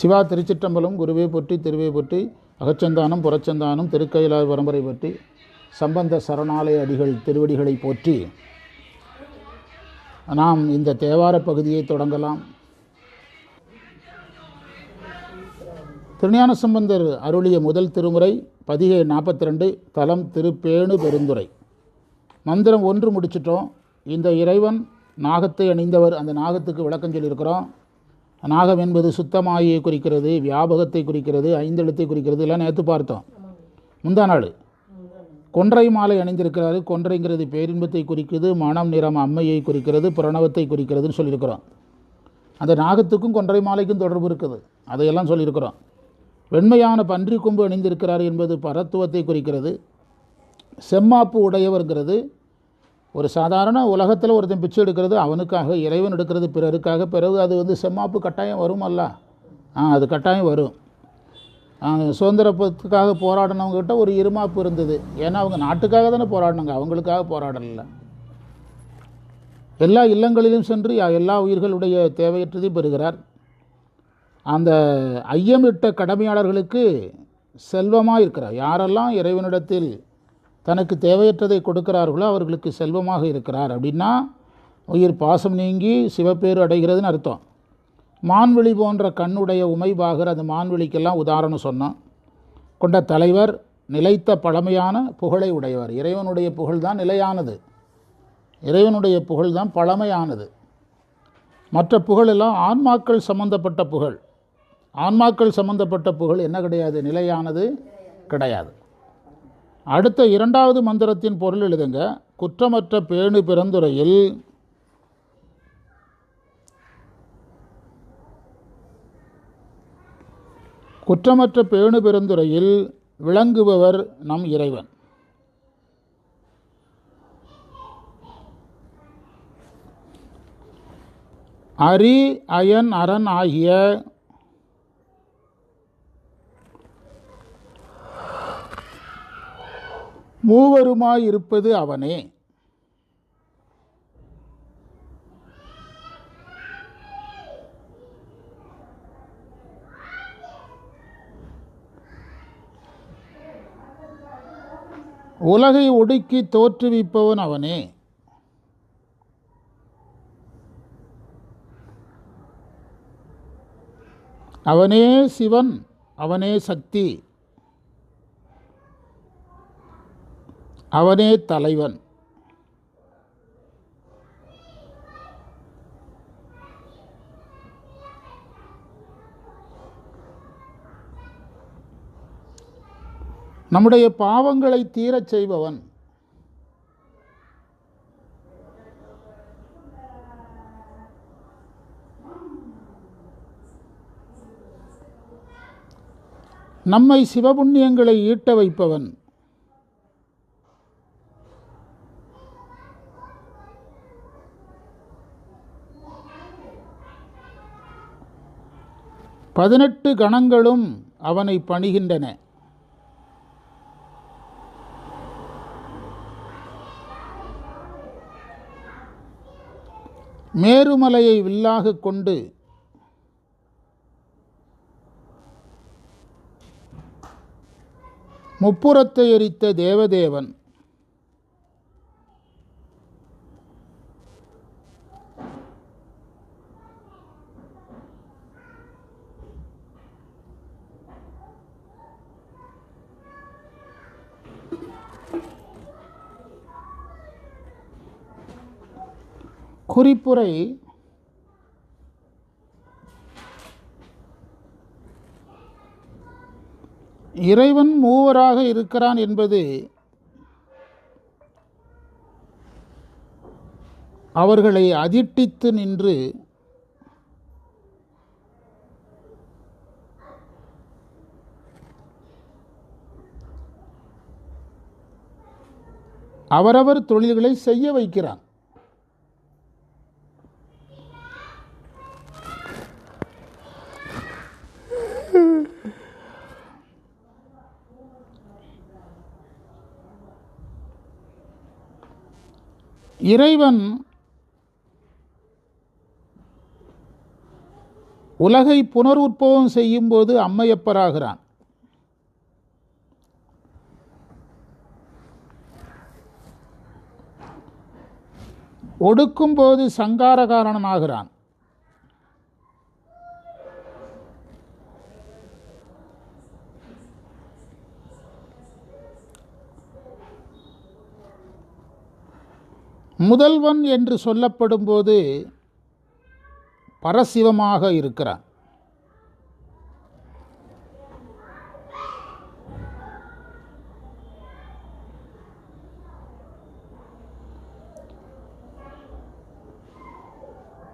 சிவா திருச்சிற்றம்பலம் குருவே பொற்றி திருவே பொற்றி அகச்சந்தானம் புறச்சந்தானம் திருக்கைலாய பரம்பரை பற்றி சம்பந்த சரணாலய அடிகள் திருவடிகளை போற்றி நாம் இந்த தேவார பகுதியை தொடங்கலாம். திருஞான சம்பந்தர் அருளிய முதல் திருமுறை பதிகை நாற்பத்தி ரெண்டு தலம் திருப்பேணு பெருந்துரை மந்திரம் ஒன்று முடிச்சிட்டோம். இந்த இறைவன் நாகத்தை அணிந்தவர் அந்த நாகத்துக்கு விளக்கம் சொல்லியிருக்கிறோம். நாகம் என்பது சுத்தமாயை குறிக்கிறது வியாபகத்தை குறிக்கிறது ஐந்தெழுத்தை குறிக்கிறது எல்லாம் நேற்று பார்த்தோம். முந்தா நாள். கொன்றை மாலை அணிந்திருக்கிறாரு. கொன்றைங்கிறது பேரின்பத்தை குறிக்குது மனம் நிறம் அம்மையை குறிக்கிறது பிரணவத்தை குறிக்கிறதுன்னு சொல்லியிருக்கிறோம். அந்த நாகத்துக்கும் கொன்றை மாலைக்கும் தொடர்பு இருக்குது. அதையெல்லாம் சொல்லியிருக்கிறோம். வெண்மையான பன்றி கொம்பு அணிந்திருக்கிறார் என்பது பரத்துவத்தை குறிக்கிறது. செம்மாப்பு உடையவர்ங்கிறது. ஒரு சாதாரண உலகத்தில் ஒருத்தன் பிச்சை எடுக்கிறது அவனுக்காக இறைவன் எடுக்கிறது பிறருக்காக பிறகு அது வந்து செம்மாப்பு கட்டாயம் வருமல்ல? ஆ அது கட்டாயம் வரும். சுதந்திரத்துக்காக போராடினவங்ககிட்ட ஒரு இருமாப்பு இருந்தது. ஏன்னா அவங்க நாட்டுக்காக தானே போராடினாங்க அவங்களுக்காக போராடலை. எல்லா இல்லங்களிலும் சென்று எல்லா உயிர்களுடைய தேவையற்றதையும் பெறுகிறார். அந்த ஐயமிட்ட கடமையாளர்களுக்கு செல்வமாக இருக்கிறார் யாரெல்லாம் இறைவனிடத்தில் தனக்கு தேவையற்றதை கொடுக்கிறார்களோ அவர்களுக்கு செல்வமாக இருக்கிறார். அப்படின்னா உயிர் பாசம் நீங்கி சிவப்பேறு அடைகிறதுன்னு அர்த்தம். மான்வெளி போன்ற கண்ணுடைய உமைபாகர் அந்த மான்வெளிக்கெல்லாம் உதாரணம் சொன்னோம் கொண்ட தலைவர் நிலைத்த பழமையான புகழை உடையவர். இறைவனுடைய புகழ் தான் நிலையானது. இறைவனுடைய புகழ்தான் பழமையானது. மற்ற புகழெல்லாம் ஆன்மாக்கள் சம்பந்தப்பட்ட புகழ். ஆன்மாக்கள் சம்பந்தப்பட்ட புகழ் என்ன கிடையாது? நிலையானது கிடையாது. அடுத்த இரண்டாவது மந்திரத்தின் பொருள் எழுதுங்க. குற்றமற்ற பேணு பிறந்துரையில் குற்றமற்ற பேணு பெருந்துறையில் விளங்குபவர் நம் இறைவன். அரி அயன் அரண் ஆகிய மூவருமாயிருப்பது அவனே. உலகை ஒடுக்கி தோற்றுவிப்பவன் அவனே. அவனே சிவன் அவனே சக்தி. அவனே தலைவன். நம்முடைய பாவங்களை தீரச் செய்பவன். நம்மை சிவபுண்ணியங்களை ஈட்ட வைப்பவன். பதினெட்டு கணங்களும் அவனை பணிகின்றன. மேருமலையை வில்லாக கொண்டு முப்புறத்தை எரித்த தேவதேவன் குறிப்புரை இறைவன் மூவராக இருக்கிறான் என்பது அவர்களை அதிட்டித்து நின்று அவரவர் தொழில்களை செய்ய வைக்கிறான். இறைவன் உலகை புனருற்பவம் செய்யும்போது அம்மையப்பராகிறான். ஒடுக்கும்போது சங்காரகாரணனாகிறான். முதல்வன் என்று சொல்லப்படும்போது பரசிவமாக இருக்கிறான்.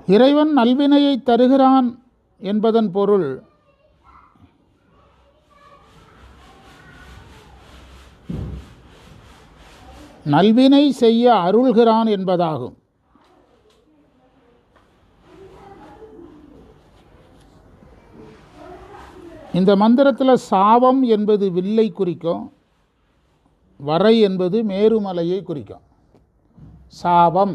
இறைவன் நல்வினையை தருகிறான் என்பதன் பொருள் நல்வினை செய்ய அருள்கிறான் என்பதாகும். இந்த மந்திரத்தில் சாபம் என்பது வில்லை குறிக்கும் வரை என்பது மேருமலையை குறிக்கும். சாபம்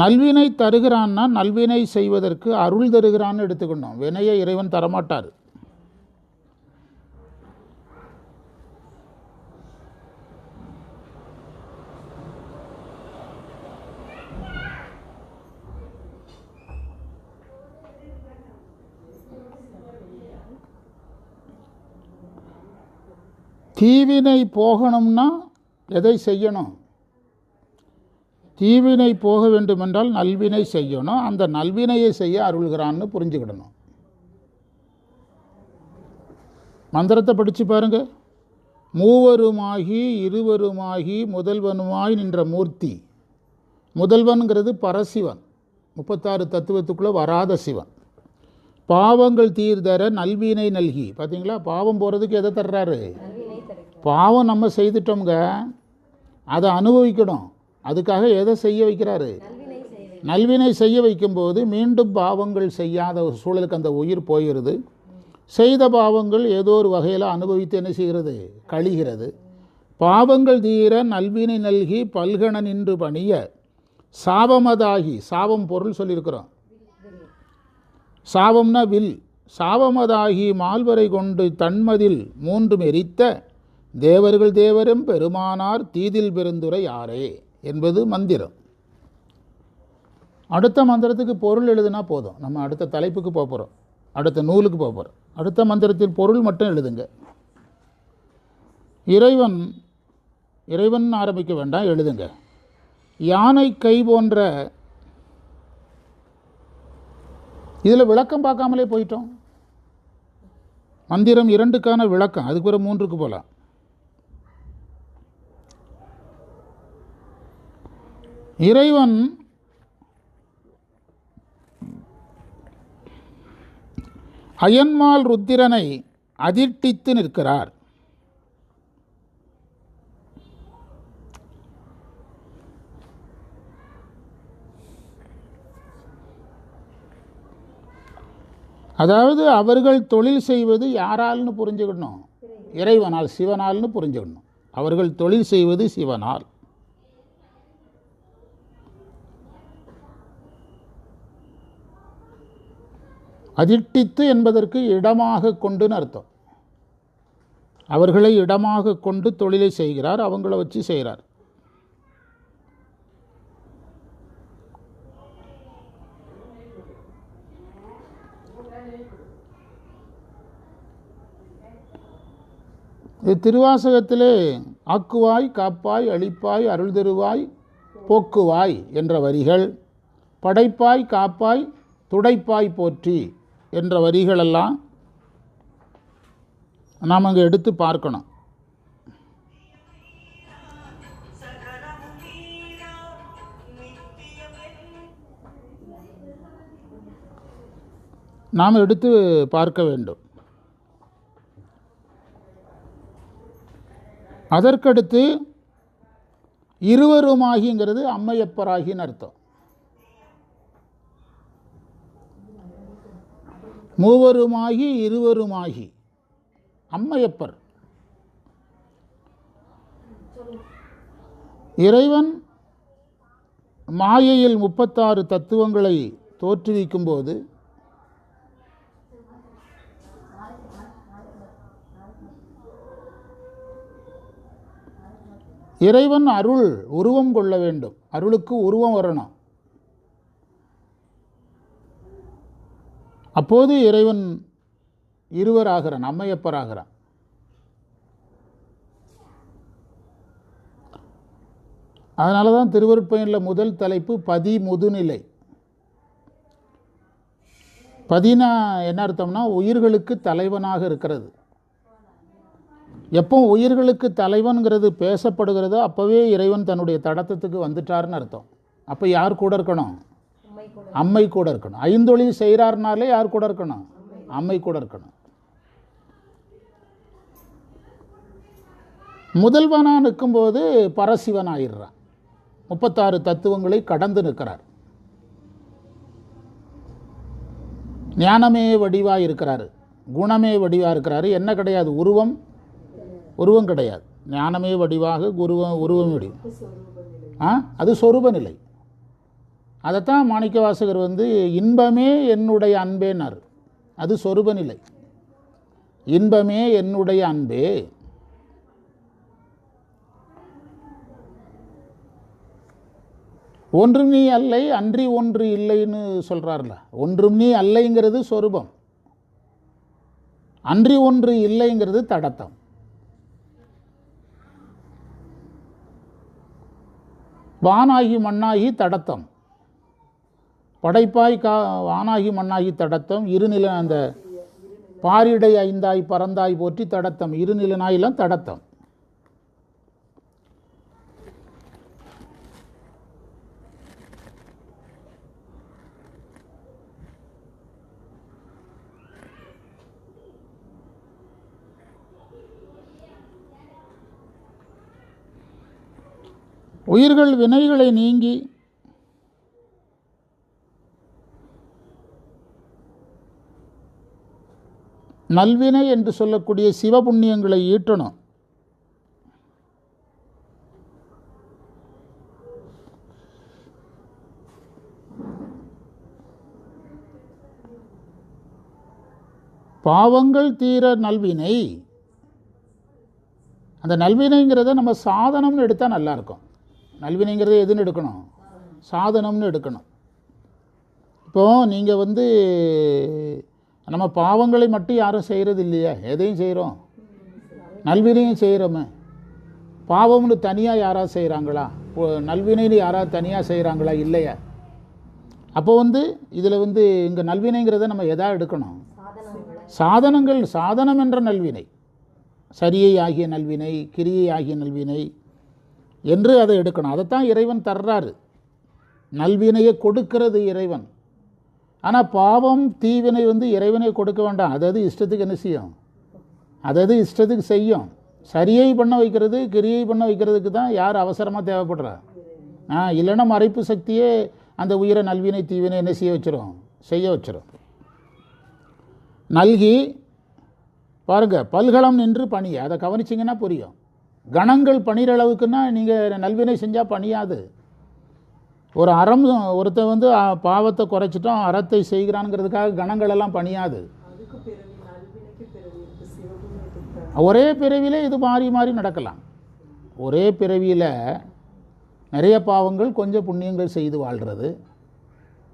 நல்வினை தருகிறான்னா நல்வினை செய்வதற்கு அருள் தருகிறான்னு எடுத்துக்கணும். வினையை இறைவன் தரமாட்டார். தீவினை போகணும்னா எதை செய்யணும்? தீவினை போக வேண்டுமென்றால் நல்வினை செய்யணும். அந்த நல்வினையை செய்ய அருள்கிறான்னு புரிஞ்சுக்கிடணும். மந்திரத்தை படித்து பாருங்க. மூவருமாகி இருவருமாகி முதல்வனுமாய் நின்ற மூர்த்தி. முதல்வனுங்கிறது பரசிவன். முப்பத்தாறு தத்துவத்துக்குள்ளே வராத சிவன். பாவங்கள் தீர்தர நல்வினை நல்கி. பார்த்தீங்களா பாவம் போகிறதுக்கு எதை தர்றாரு? பாவம் நம்ம செய்துட்டோம்ங்க அதை அனுபவிக்கணும். அதுக்காக எதை செய்ய வைக்கிறாரு? நல்வினை செய்ய வைக்கும்போது மீண்டும் பாவங்கள் செய்யாத ஒரு சூழலுக்கு அந்த உயிர் போயிடுது செய்த பாவங்கள் ஏதோ ஒரு வகையில் அனுபவித்து என்ன செய்கிறது? கழிகிறது. பாவங்கள் தீர நல்வினை நல்கி பல்கண நின்று பணிய சாபமதாகி சாபம் பொருள் சொல்லியிருக்கிறோம். சாபம்னா வில். சாபமதாகி மால்வரை கொண்டு தன்மதில் மூன்றும் எரித்த தேவர்கள் தேவரும் பெருமானார் தீதில் பெருந்துரை யாரே என்பது மந்திரம். அடுத்த மந்திரத்துக்கு பொருள் எழுதுனா போதும். நம்ம அடுத்த தலைப்புக்கு போக போகிறோம் அடுத்த நூலுக்கு போக போகிறோம் அடுத்த மந்திரத்தில் பொருள் மட்டும் எழுதுங்க. இறைவன் இறைவன் ஆரம்பிக்க வேண்டாம் எழுதுங்க. யானை கை போன்ற இதில் விளக்கம் பார்க்காமலே போயிட்டோம். மந்திரம் இரண்டுக்கான விளக்கம் அதுக்கு பிறகு மூன்றுக்கு போகலாம் இறைவன் அயன்மால் ருத்திரனை அதிர்ட்டித்து நிற்கிறார். அதாவது அவர்கள் தொழில் செய்வது யாரால்னு புரிஞ்சுக்கணும். இறைவனால் சிவனால்னு புரிஞ்சுக்கணும். அவர்கள் தொழில் செய்வது சிவனால். அதிட்டித்து என்பதற்கு இடமாக கொண்டுன்னு அர்த்தம். அவர்களை இடமாக கொண்டு தொழிலை செய்கிறார் அவங்கள வச்சு செய்கிறார். இது திருவாசகத்திலே ஆக்குவாய் காப்பாய் அழிப்பாய் அருள் தருவாய் போக்குவாய் என்ற வரிகள் படைப்பாய் காப்பாய் துடைப்பாய் போற்றி என்ற வரிகளெல்லாம் நாம் அங்கே எடுத்து பார்க்கணும். நாம் எடுத்து பார்க்க வேண்டும். அதற்கடுத்து இருவருமாகிங்கிறது அம்மையப்பராகின்னு அர்த்தம். மூவருமாகி இருவருமாகி. அம்மையப்பர். இறைவன் மாயையில் முப்பத்தாறு தத்துவங்களை தோற்றுவிக்கும் போது இறைவன் அருள் உருவம் கொள்ள வேண்டும். அருளுக்கு உருவம் வரணும். அப்போது இறைவன் இருவர் ஆகிறான் அம்மையப்பர் ஆகிறான் அதனால தான் திருவருட்பயனில் முதல் தலைப்பு பதி முதுநிலை பதினா என்ன அர்த்தம்னா உயிர்களுக்கு தலைவனாக இருக்கிறது. எப்போ உயிர்களுக்கு தலைவன்கிறது பேசப்படுகிறதோ அப்போவே இறைவன் தன்னுடைய தடத்தத்துக்கு வந்துட்டார்னு அர்த்தம். அப்போ யார் கூட இருக்கணும்? அம்மை கூட இருக்கணும். ஐந்தொழில் செய்கிறாருனாலே யார் கூட இருக்கணும்? அம்மை கூட இருக்கணும். முதல்வனாக நிற்கும்போது பரசிவன் ஆயிடுறான் முப்பத்தாறு தத்துவங்களை கடந்து நிற்கிறார். ஞானமே வடிவாக இருக்கிறாரு. குணமே வடிவாக இருக்கிறாரு. என்ன கிடையாது? உருவம். உருவம் கிடையாது. ஞானமே வடிவாக குருவம் உருவம் வடிவம். ஆ? அது சொரூப நிலை. அதைத்தான் மாணிக்க வாசகர் வந்து இன்பமே என்னுடைய அன்பேனார். அது சொருபநிலை. இன்பமே என்னுடைய அன்பே. ஒன்றும் நீ அல்லை அன்றி ஒன்று இல்லைன்னு சொல்கிறார்ல ஒன்றும் நீ அல்லைங்கிறது சொரூபம். அன்றி ஒன்று இல்லைங்கிறது தடத்தம். வானாகி மண்ணாகி தடத்தம். படைப்பாய் கா வானாகி மண்ணாகி தடத்தம் இருநில அந்த பாரிடை ஐந்தாய் பறந்தாய் போற்றி தடத்தம் இருநிலனாயிலாம் தடத்தம். உயிர்கள் வினைகளை நீங்கி நல்வினை என்று சொல்லக்கூடிய சிவபுண்ணியங்களை ஈட்டணும். பாவங்கள் தீர நல்வினை. அந்த நல்வினைங்கிறத நம்ம சாதனம்னு எடுத்தால் நல்லாயிருக்கும் நல்வினைங்கிறத எதுன்னு எடுக்கணும்? சாதனம்னு எடுக்கணும். இப்போது நீங்கள் வந்து நம்ம பாவங்களை மட்டும் யாரும் செய்கிறது இல்லையா எதையும் செய்கிறோம் நல்வினையும் செய்கிறோமே பாவம்னு தனியாக யாராவது செய்கிறாங்களா நல்வினைன்னு யாராவது தனியாக செய்கிறாங்களா இல்லையா. அப்போ வந்து இதில் வந்து இங்கே நல்வினைங்கிறத நம்ம எதா எடுக்கணும்? சாதனங்கள். சாதனம் என்ற நல்வினை. சரியை ஆகிய நல்வினை கிரியை ஆகிய நல்வினை என்று அதை எடுக்கணும். அதைத்தான் இறைவன் தர்றாரு. நல்வினையை கொடுக்கிறது இறைவன். ஆனால் பாவம் தீவினை வந்து இறைவனை கொடுக்க வேண்டாம். அதாவது இஷ்டத்துக்கு என்ன செய்யும்? அதாவது இஷ்டத்துக்கு செய்யும். சரியை பண்ண வைக்கிறது கிரியை பண்ண வைக்கிறதுக்கு தான் யார் அவசரமாக தேவைப்படுறா? ஆ இல்லைன்னா மறைப்பு சக்தியே அந்த உயிரை நல்வினை தீவினை என்ன செய்ய வச்சிடும் செய்ய வச்சிரும். நல்கி பாருங்க பல்கலம் நின்று பணி அதை கவனிச்சிங்கன்னா புரியும். கணங்கள் பணிகிற அளவுக்குன்னா நீங்கள் நல்வினை செஞ்சால் பணியாது. ஒரு அறம் ஒருத்தன் வந்து பாவத்தை குறைச்சிட்டோம் அறத்தை செய்கிறான்ங்கிறதுக்காக கணங்களெல்லாம் பணியாது. ஒரே பிறவியில் இது மாறி மாறி நடக்கலாம். ஒரே பிறவியில் நிறைய பாவங்கள் கொஞ்சம் புண்ணியங்கள் செய்து வாழ்கிறது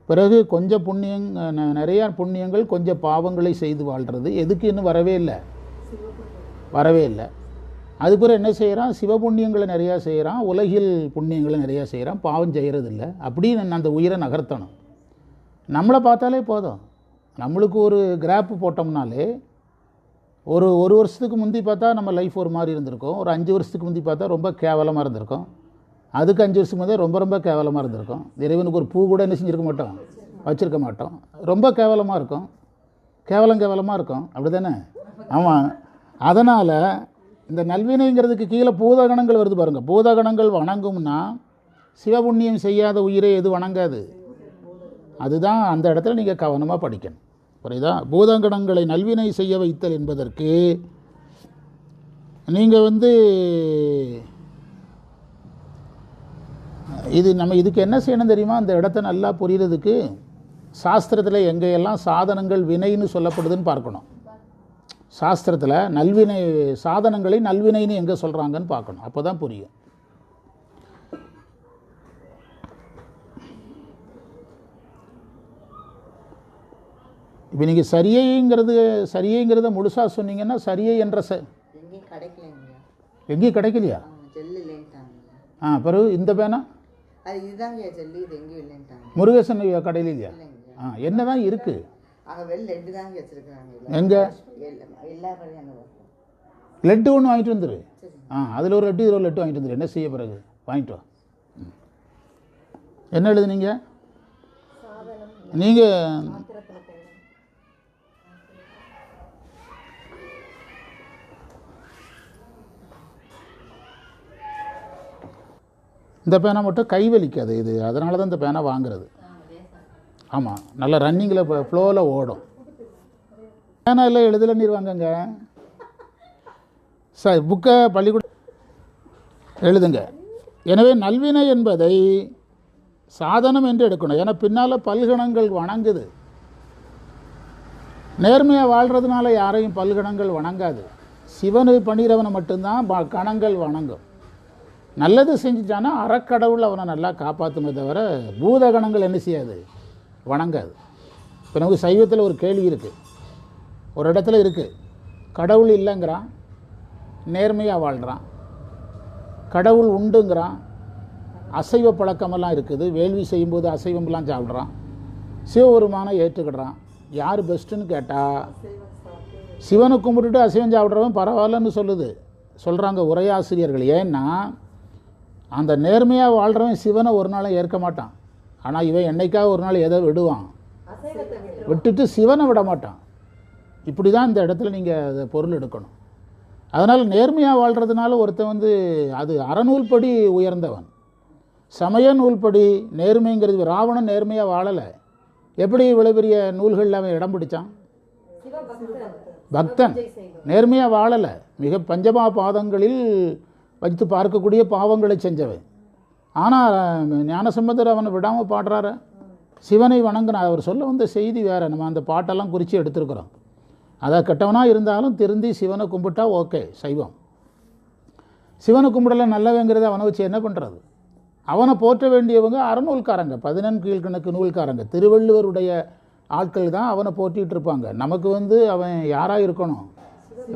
பிறகு கொஞ்சம் புண்ணியங் ந- நிறைய புண்ணியங்கள் கொஞ்சம் பாவங்களை செய்து வாழ்கிறது எதுக்கு இன்னும் வரவே இல்லை? வரவே இல்லை. அதுபோல் என்ன செய்கிறான் சிவபுண்ணியங்களை நிறையா செய்கிறான் உலகில் புண்ணியங்களை நிறையா செய்கிறான் பாவம் செய்கிறதில்ல அப்படின்னு அந்த உயிரை நகர்த்தணும். நம்மளை பார்த்தாலே போதும். நம்மளுக்கு ஒரு கிராப் போட்டோம்னாலே ஒரு ஒரு வருஷத்துக்கு முந்தி பார்த்தா நம்ம லைஃப் ஒரு மாதிரி இருந்திருக்கும். ஒரு அஞ்சு வருஷத்துக்கு முந்தி பார்த்தா ரொம்ப கேவலமாக இருந்திருக்கும். அதுக்கு அஞ்சு வருஷத்துக்கு முந்தைய ரொம்ப ரொம்ப கேவலமாக இருந்திருக்கும். இறைவனுக்கு ஒரு பூ கூட என்ன செஞ்சுருக்க மாட்டோம்? வச்சுருக்க மாட்டோம். ரொம்ப கேவலமாக இருக்கும். கேவலம் கேவலமாக இருக்கும். அப்படி தானே ஆமாம் அதனால் இந்த நல்வினைங்கிறதுக்கு கீழே பூதகணங்கள் வருது பாருங்கள் பூதகணங்கள் வணங்கும்னா சிவபுண்ணியம் செய்யாத உயிரை எது வணங்காது. அதுதான் அந்த இடத்துல நீங்கள் கவனமாக படிக்கணும். புரியுதா? பூதகணங்களை நல்வினை செய்ய வைத்தல் என்பதற்கு நீங்கள் வந்து இது நம்ம இதுக்கு என்ன செய்யணும் தெரியுமா? அந்த இடத்த நல்லா புரியறதுக்கு சாஸ்திரத்தில் எங்கேயெல்லாம் சாதனங்கள் வினைன்னு சொல்லப்படுதுன்னு பார்க்கணும். சாஸ்திரத்தில் நல்வினை சாதனங்களை நல்வினைன்னு எங்கே சொல்கிறாங்கன்னு பார்க்கணும். அப்போ தான் புரியும். இப்போ நீங்கள் சரியைங்கிறது சரியைங்கிறத முழுசாக சொன்னீங்கன்னா சரியை என்ற ச எங்கேயும் கிடைக்கலையா? ஆ பிறகு இந்த பேனா? முருகேசன் கடையில் இல்லையா? ஆ என்ன தான் இருக்குது எங்கே? லெட்டு ஒன்று வாங்கிட்டு வந்துரு. சரி. ஆ அதில் ஒரு லெட்டு இதில் ஒரு லெட்டு வாங்கிட்டு வந்துரு. என்ன செய்ய பிறகு வாங்கிட்டு வா. என்ன எழுதுனீங்க? நீங்கள் இந்த பேனா மட்டும் கை வலிக்காது இது. அதனால தான் இந்த பேனா வாங்குறது. ஆமாம் நல்ல ரன்னிங்கில் இப்போ ஃப்ளோவில் ஓடும். ஏன்னா இல்லை எழுதல சார் புக்கை பள்ளிக்கூட எழுதுங்க. எனவே நல்வினை என்பதை சாதனம் என்று எடுக்கணும். ஏன்னா பின்னால் பல்கணங்கள் வணங்குது. நேர்மையாக வாழ்கிறதுனால யாரையும் பல்கணங்கள் வணங்காது. சிவனை பணிகிறவனை மட்டும்தான் ப- கணங்கள் வணங்கும். நல்லது செஞ்சுட்டானா அறக்கடவுள் அவனை நல்லா காப்பாற்றுமே தவிர பூதகணங்கள் என்ன செய்யாது? வணங்காது. இப்போ நமக்கு சைவத்தில் ஒரு கேள்வி இருக்குது ஒரு இடத்துல இருக்குது கடவுள் இல்லைங்கிறான். நேர்மையாக வாழ்கிறான் கடவுள் உண்டுங்கிறான். அசைவ பழக்கமெல்லாம் இருக்குது. வேள்வி செய்யும்போது அசைவம்லாம் சாப்பிட்றான். சிவபெருமானை ஏற்றுக்கிடுறான். யார் பெஸ்ட்டுன்னு கேட்டால் சிவனை கும்பிட்டுட்டு அசைவம் சாப்பிட்றவன் பரவாயில்லன்னு சொல்லுது. சொல்கிறாங்க உரையாசிரியர்கள். ஏன்னா அந்த நேர்மையாக வாழ்கிறவன் சிவனை ஒரு நாளும் ஏற்க மாட்டான். ஆனால் இவன் என்னைக்காவது ஒரு நாள் எதை விடுவான். விட்டுட்டு சிவனை விட மாட்டான். இப்படி தான் இந்த இடத்துல நீங்கள் அதை பொருள் எடுக்கணும். அதனால் நேர்மையாக வாழ்கிறதுனால ஒருத்தன் வந்து அது அறநூல்படி உயர்ந்தவன். சமய நூல்படி நேர்மைங்கிறது ராவணன் நேர்மையாக வாழலை. எப்படி இவ்வளோ பெரிய நூல்களில் அவன் இடம் பிடிச்சான்? பக்தன். நேர்மையாக வாழலை. மிக பஞ்சமா பாதங்களில் வைத்து பார்க்கக்கூடிய பாவங்களை செஞ்சவன். ஆனால் ஞானசம்பந்தர் அவனை விடாமல் பாடுறாரு. சிவனை வணங்கின அவர் சொல்ல வந்த செய்தி வேறு. நம்ம அந்த பாட்டெல்லாம் குறித்து எடுத்துருக்குறோம். அதை கெட்டவனாக இருந்தாலும் திருந்தி சிவனை கும்பிட்டா ஓகே சைவம். சிவனை கும்பிடல நல்லவங்கிறத அவனை வச்சு என்ன பண்ணுறது அவனை போற்ற வேண்டியவங்க அறநூல்காரங்க பதினெண் கீழ்கணக்கு நூல்காரங்க. திருவள்ளுவருடைய ஆட்கள் தான் அவனை போற்றிகிட்டு இருப்பாங்க. நமக்கு வந்து அவன் யாராக இருக்கணும்?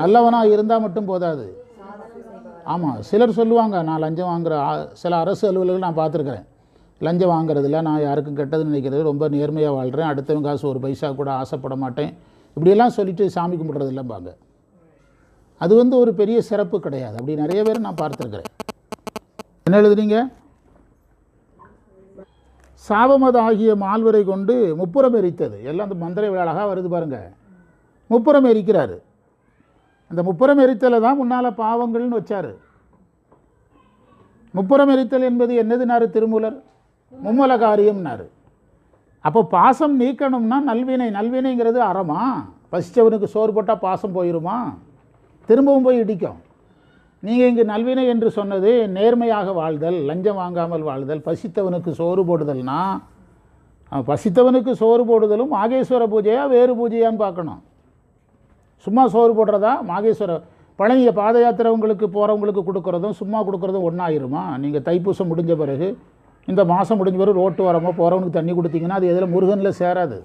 நல்லவனாக இருந்தால் மட்டும் போதாது. ஆமாம் சிலர் சொல்லுவாங்க நான் லஞ்சம் வாங்குற சில அரசு அலுவலர்கள் நான் பார்த்துருக்குறேன். லஞ்சம் வாங்குறதில்ல நான் யாருக்கும் கெட்டதுன்னு நினைக்கிறது ரொம்ப நேர்மையாக வாழ்கிறேன் அடுத்தவங்க காசு ஒரு பைசா கூட ஆசைப்பட மாட்டேன். இப்படியெல்லாம் சொல்லிட்டு சாமி கும்பிட்றது இல்லைம்பாங்க. அது வந்து ஒரு பெரிய சிறப்பு கிடையாது. அப்படி நிறைய பேர் நான் பார்த்துருக்குறேன். என்ன எழுதுறீங்க சாபமத ஆகிய மால்வரை கொண்டு முப்புறம் எரித்தது எல்லாம் அந்த மந்திர அழகாக வருது பாருங்கள் முப்புறம் எரிக்கிறாரு அந்த முப்புறம் எரித்தலை தான் முன்னால் பாவங்கள்னு வச்சார். முப்புறம் எரித்தல் என்பது என்னதுனாரு திருமூலர்? மும்மல காரியம்னாரு அப்போ பாசம் நீக்கணும்னா நல்வினை நல்வினைங்கிறது அறமா? பசிச்சவனுக்கு சோறு போட்டால் பாசம் போயிருமா? திரும்பவும் போய் இடிக்கும். நீங்கள் இங்கு நல்வினை என்று சொன்னது நேர்மையாக வாழ்தல் லஞ்சம் வாங்காமல் வாழ்தல் பசித்தவனுக்கு சோறு போடுதல்னா பசித்தவனுக்கு சோறு போடுதலும் மாகேஸ்வர பூஜையா வேறு பூஜையான்னு பார்க்கணும். சும்மா சோறு போடுறதா? மாகேஸ்வரர் பழனியை பாத யாத்திரவங்களுக்கு போகிறவங்களுக்கு கொடுக்குறதும் சும்மா கொடுக்குறதும் ஒன்றாயிருமா நீங்கள் தைப்பூசம் முடிஞ்ச பிறகு இந்த மாதம் முடிஞ்ச பிறகு ரோட்டு வரமோ போகிறவனுக்கு தண்ணி கொடுத்தீங்கன்னா அது எதில்? முருகனில் சேராது.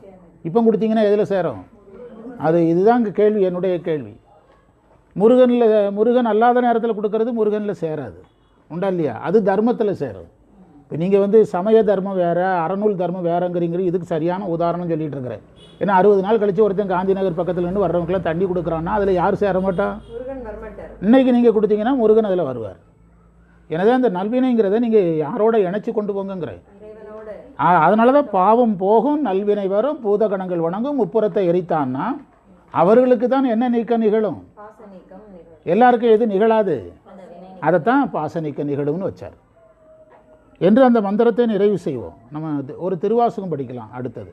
இப்போ கொடுத்தீங்கன்னா எதில் சேரும்? அது இதுதான் இங்கே கேள்வி என்னுடைய கேள்வி. முருகனில் முருகன் அல்லாத நேரத்தில் கொடுக்கறது முருகனில் சேராது. உண்டா இல்லையா? அது தர்மத்தில் சேரும். இப்போ நீங்கள் வந்து சமய தர்மம் வேறு அறநூல் தர்மம் வேறங்கிறீங்க இதுக்கு சரியான உதாரணம் சொல்லிட்டு இருக்கிறேன். ஏன்னா அறுபது நாள் கழிச்சு ஒருத்தன் காந்தி நகர் பக்கத்துல இருந்து வர்றவங்களுக்குலாம் தண்ணி கொடுக்குறான்னா அதில் யார் சேர மாட்டா? முருகன் வரமாட்டார். இன்னைக்கு நீங்கள் கொடுத்தீங்கன்னா முருகன் அதில் வருவார். எனவே அந்த நல்வினைங்கிறத நீங்கள் யாரோட இணைச்சி கொண்டு இறைவனோட. அதனால தான் பாவம் போகும் நல்வினை வரும் பூதகணங்கள் வணங்கும் முப்புறத்தை எரித்தான்னா அவர்களுக்கு தான் என்ன நீக்க நிகழும்? பாச நீக்கம் நிகழும். எல்லாருக்கும் எது நிகழாது? அதைத்தான் பாச நீக்க நிகழும்னு வச்சார். என்று அந்த மந்திரத்தை நிறைவு செய்வோம். நம்ம ஒரு திருவாசகம் படிக்கலாம் அடுத்தது.